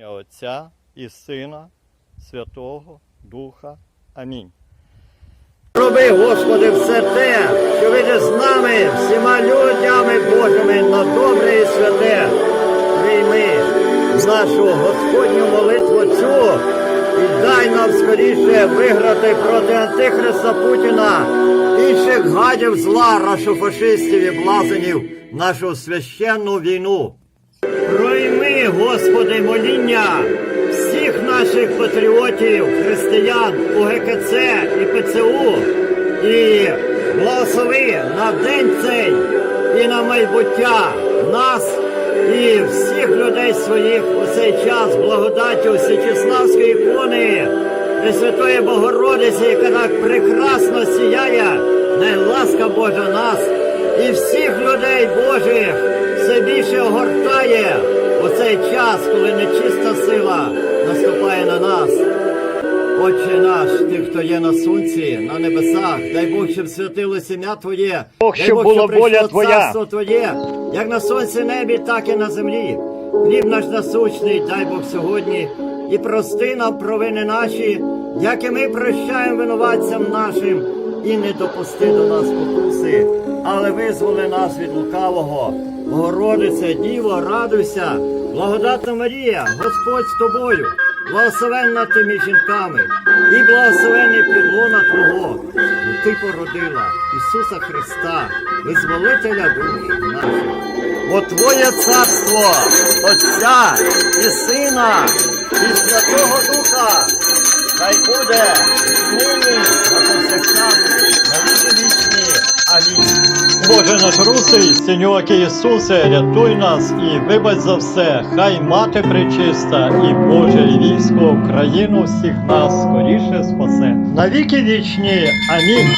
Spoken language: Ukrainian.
ім'я Отця і Сина, Святого Духа. Амінь. Роби, Господи, все те, що видиш з нами, всіма людями Божими на добре і святе. Прийми нашу Господню молитву цю і дай нам скоріше виграти проти Антихриста Путіна, інших гадів зла, рашофашистів і блазенів нашу священну війну. Господи, моління всіх наших патріотів, християн, УГКЦ і ПЦУ, і благослови на день цей і на майбуття нас і всіх людей своїх у цей час благодаттю Січеславської ікони, Пресвятої Богородиці, яка так прекрасно сіяє, най ласка Божа нас і всіх людей Божих все більше огортає у цей час, коли нечиста сила наступає на нас. Отче наш, ти, хто є на сонці, на небесах, дай Бог, щоб святилось ім'я Твоє, Бог, дай щоб була прийшло воля Твоя. царство Твоє, як на сонці небі, так і на землі. Хліб наш насущний, дай Бог сьогодні, і прости нам провини наші, як і ми прощаємо винуватцям нашим, і не допусти до нас покуси, але визволи нас від лукавого. Богородице, Діво, радуйся, благодатна Марія, Господь з тобою, благословенна ти між жінками, і благословений підлона Твого, бо ти породила Ісуса Христа, визволителя душ наших. Бо Твоє царство, Отця і Сина, і Святого Духа, хай буде нині Боже наш русий, Синьоки Ісусе, рятуй нас і вибач за все, хай мати пречиста, і Боже і військо Україну всіх нас скоріше спасе. Навіки вічні. Амінь.